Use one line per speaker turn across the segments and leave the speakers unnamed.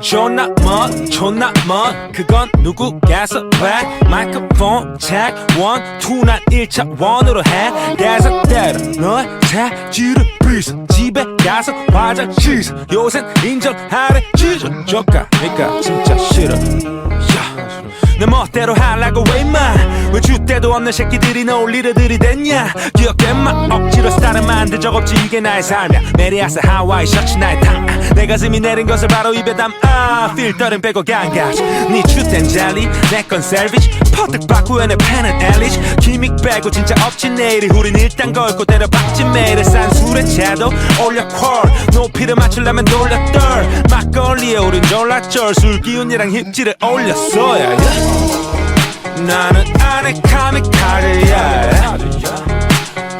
존나 먼 존나 먼. 그건 누구겠어 왜? 마이크폰 책원 투난 1차원으로 해. 계속대로 널 찾지를 비서. 집에 가서 화장 씻어 요샌 인정하래 지져 저가니까 진짜 싫어. 야. 내 멋대로 하려고 왜 임마 왜 줏대도 없는 새끼들이 너 올리려 들이댔냐? 마 억지로 스타를 만들 적 없지. 이게 나의 삶이야. 메리아스 하와이 셔츠 나의 탕 내 가슴이 내린 것을 바로 입에 담아 필터는 빼고 간가지 네 줏댄 젤리 내건 셀비지 퍼뜩 바꾸어 내 펜은 엘리지 기믹 빼고 진짜 없지 내일이 우린 일단 걸고 때려박지. 매일의 싼 술에 채도 올려 콜. 높이를 맞추려면 떨. 막걸리에 우린 졸라쩔. 술 기운이랑 힙질을 올렸어야 나는 안에 카미카르야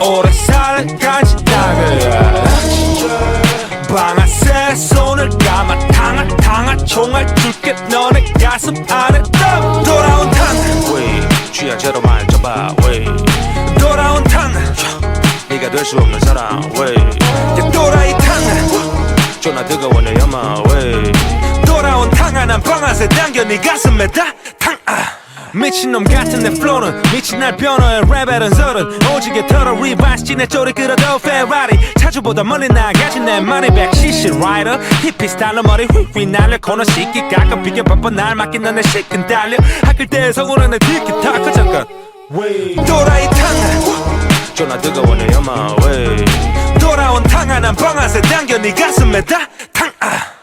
오래 살 간지다그야 방아쇠 손을 감아 탕아 탕아 총알 줄게 너네 가슴 안에 땀 돌아온 탕.
왜? 취하제로 말 잡아 왜?
돌아온 탕.
네가 될 수 없는 사람.
또라이 탕.
존나 뜨거워 내 염마 왜?
돌아온 탕아 난 방아쇠 당겨 네 가슴에 아. 미친놈 같은 내 플로는 미친 날 변호해 레벨은 서른. 오지게 털어 리바이스 내 쪼리 끌어도 페라리 차주보다 멀리 나가지 내 마니백 시시 라이더 히피 스타일로 머리 휙휙 날려. 코너 씻기 가끔 비켜 바빠 날 맡긴 너내 시큰 달려. 학교 때 서구는 내 티키타카 잠깐. 또라이 탕
존나 뜨거워 내 염마. 왜
돌아온 탕아 난 방아쇠 당겨 네 가슴에 다 탕 아.